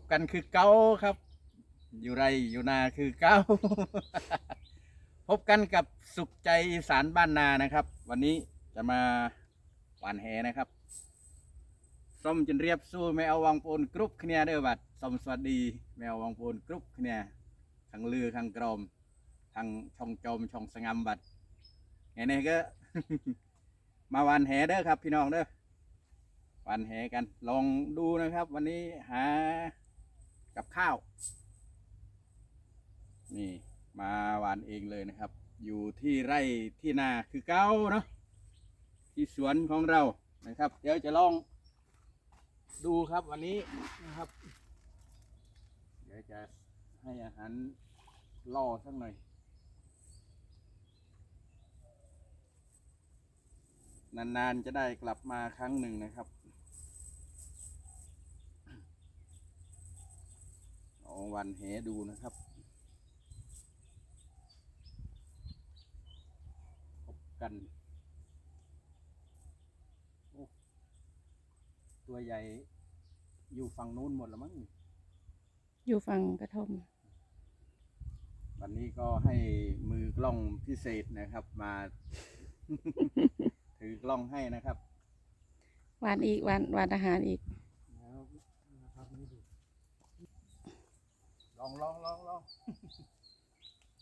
บกันคือเก้าครับ อยู่ไรอยู่นาคือเก้า พบกันกับสุขใจอีสานบ้านนานะครับ วันนี้จะมาหวานแหนะครับส้มจนเรียบสู้ไม่เอาวังปูนกรุ๊ปคะแนนเด้อบัดส้มสวัสดีแมววังปูนกรุ๊ปคะแนนทางลือทางกรมทางช่องจมช่องสงามบัดไงเนี่ยก็ มาหวานแหเด้อครับ พี่น้องเด้อวานแหกัน ลองดูนะครับ วันนี้หา กับข้าว นี่มาหวานเองเลยนะครับ อยู่ที่ไร่ที่นาคือเก้าเนาะที่สวนของเรานะครับ เดี๋ยวจะลองดูครับวันนี้นะครับ เดี๋ยวจะให้อาหารล่อสักหน่อย นานๆจะได้กลับมาครั้งหนึ่งนะครับเอา วันแหดูนะครับพบกันโอ้ตัวใหญ่อยู่ฝั่งนู้นหมดแล้วมั้ง อยู่ฝั่งกระท่อม วันนี้ก็ให้มือกล้องพิเศษนะครับ มา ถือกล้องให้นะครับ หวานอีกหวานหวานอาหารอีก ลองลองลองลอง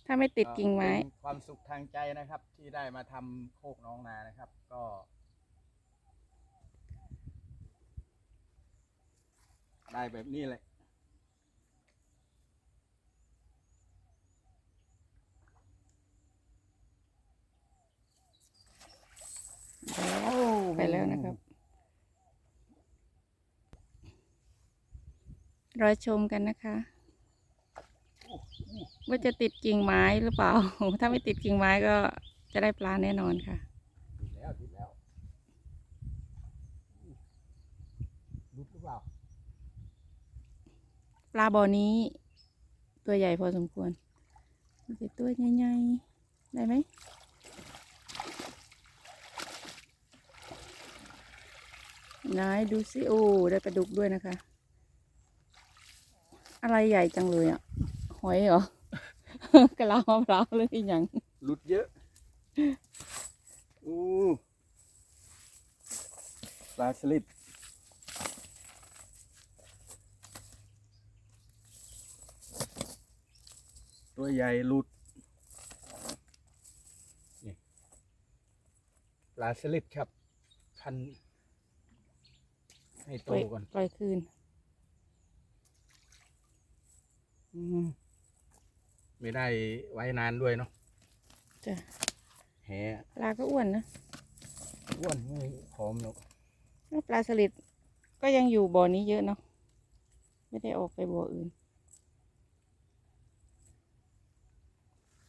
ถ้าไม่ติดกิ่งไม้ เป็นความสุขทางใจนะครับ ที่ได้มาทำโคกน้องนานะครับ ก็ ได้แบบนี้เลยไปแล้วนะครับ รอชมกันนะคะ ว่าจะติดกิ่งไม้หรือเปล่า ถ้าไม่ติดกิ่งไม้ก็จะได้ปลาแน่นอนค่ะ ติดแล้วติดแล้วรุดหรือเปล่า ปลาบ่อนี้ ตัวใหญ่พอสมควรมันจะตัวใหญ่ๆ ได้ไหมไหนดูสิโอ้ได้ปลาดุกด้วยนะคะ อะไรใหญ่จังเลยอะห อยเหรอกะลามะพร้าวเลยอหย่างหลุดเยอะอู้ปลาสลิดตัวใหญ่หลุดนี่ปลาสลิดครับ พัน ให้โตปล่อยก่อนปล่อยคืน อืม ไม่ได้ไว้นานด้วยเนาะจ้ะแหปลาก็อ้วนนะอ้วนไม่ผอมหรอกแล้วปลาสลิดก็ยังอยู่บ่อนี้เยอะเนาะไม่ได้ออกไปบ่ออื่น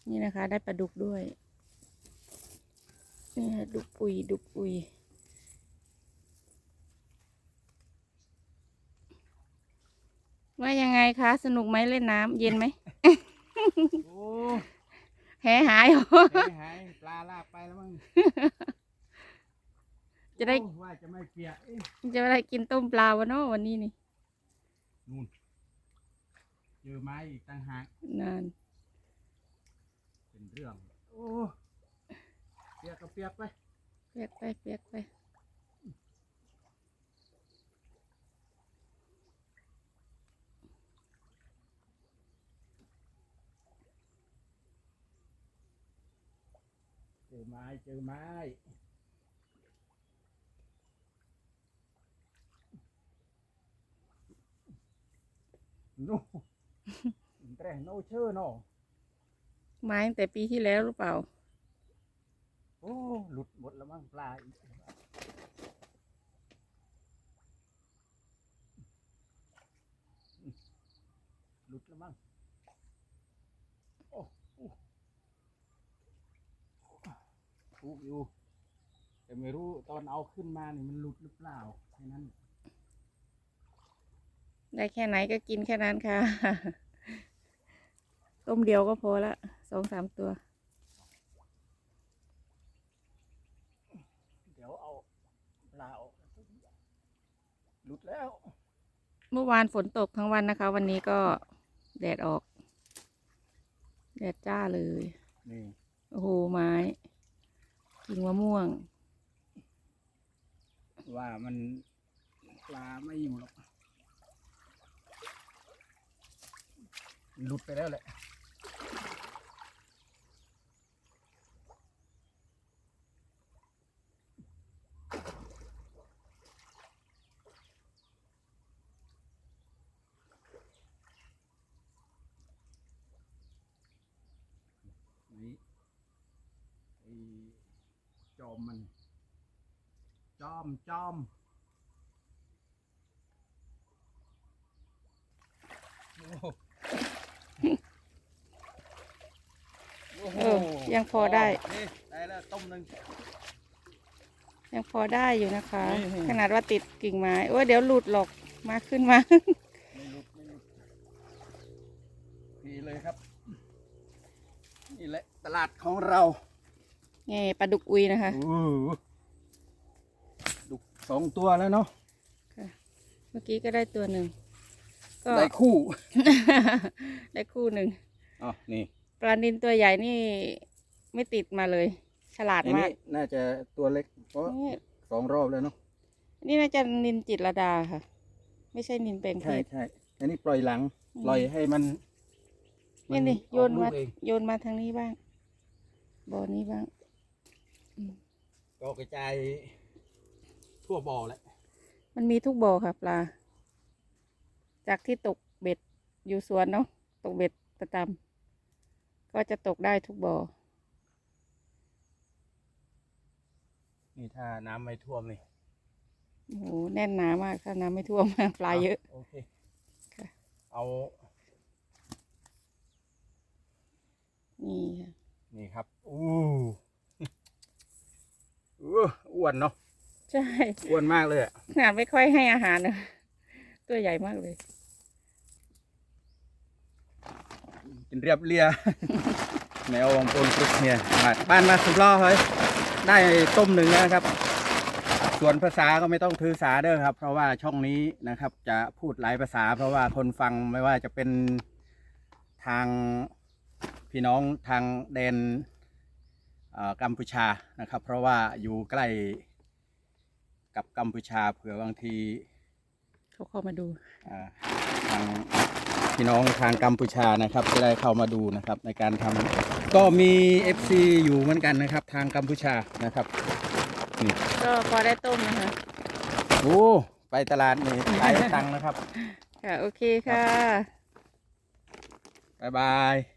นี่นะคะ ได้ปลาดุกด้วยนี่ค่ะดุกปุยดุกปุยว่ายังไงคะ สนุกไหมเล่นน้ำเย็นไหม โอ้แหหายเหรอหายหายปลาลากไปแล้วมั้งจะได้โอ้ว่าจะไม่เปียกเอ๊ะจะได้กินต้มปลาวะเนาะวันนี้นี่นู่นเจอไม้อีกต่างหากนานเป็นเรื่อง โอ้เปียกก็เปียกไปเปียกไปเปียกไป อไม้เจอไม้โน่แตรโนเชอร์เนาะไม้ตั้งแต่ปีที่แล้วหรือเปล่า โอ้ หลุดหมดแล้วมั้งปลาอีกหลุดแล้วมั้งโอ้โอ้ ถูกอยู่ แต่ไม่รู้ตอนเอาขึ้นมานี่มันหลุดหรือเปล่าแค่นั้น ได้แค่ไหนก็กินแค่นั้นค่ะ ต้มเดียวก็พอละสองสามตัว เดี๋ยวเอาปลาออกหลุดแล้ว เมื่อวานฝนตกทั้งวันนะคะ วันนี้ก็แดดออก แดดจ้าเลย นี่ โอ้โหไม้ กิ่งมะม่วง ว่ามันปลาไม่อยู่หรอกหลุดไปแล้วแหละ นี่ไอ้จอ มมัน จอมจอมโอ้โหโอ้โหเออยังพอได้ นี่ได้แล้วต้มหนึ่ง ยังพอได้อยู่นะคะนี่ขนาดว่าติดกิ่งไม้โอ้ยเดี๋ยวหลุดหรอกมาขึ้นมา ไม่หลุดไม่หลุดนี่เลยครับ นี่แหละตลาดของเรา ไงปลาดุกอุยนะคะโอ้โหดุกสองตัวแล้วเนาะเมื่อกี้ก็ได้ตัวหนึ่งก็ได้คู่ ได้คู่หนึ่งอ๋อนี่ปลานินตัวใหญ่นี่ไม่ติดมาเลย ฉลาดอันมานี้กน่าจะตัวเล็กเพราะนี่สองรอบแล้วเนาะนี่น่าจะนินจิตรลดาค่ะ ไม่ใช่นินเป็นเพใช่ศใช่อันนี้ปล่อยหลังอืมปล่อยให้มันนี่นี่อโยอกนลูมากเองโยนมาทางนี้บ้างบ่อนี้บ้าง ก็กระจายทั่วบ่อแหละ มันมีทุกบ่อค่ะปลา จากที่ตกเบ็ดอยู่สวนเนาะตกเบ็ดประจำก็จะตกได้ทุกบ่อ นี่ถ้าน้ำไม่ท่วมนี่โอ้โหแน่นหนามากถ้าน้ำไม่ท่วม ปลาเยอะ โอเคค่ะ เอา นี่ค่ะ นี่ครับ อู้ อู้อ้วนเนาะใช่อ้วนมากเลยอะขนาดไม่ค่อยให้อาหารนะตัวใหญ่มากเลย กินเรียบเรียแนววงปูนกรุกเนี่ยมาบ้านมาสุดล่อเฮ้ยได้ต้มหนึ่งแล้วนะครับ ส่วนภาษาก็ไม่ต้องถือสาเด้อครับ เพราะว่าช่องนี้นะครับ จะพูดหลายภาษา เพราะว่าคนฟังไม่ว่าจะเป็นทางพี่น้องทางแดนเอ่อ กัมพูชานะครับ เพราะว่าอยู่ใกล้กับกัมพูชาเผื่อบางทีเขาเข้ามาดูอ่าทางพี่น้องทางกัมพูชานะครับจะได้เข้ามาดูนะครับในการทำก็มี FC อยู่เหมือนกันนะครับ ทางกัมพูชานะครับนี่ก็พอได้ต้มนะคะโอ้ไปตลาดนี่หลายตังค์นะครับ ค่ะ โอเคค่ะ บ๊ายบาย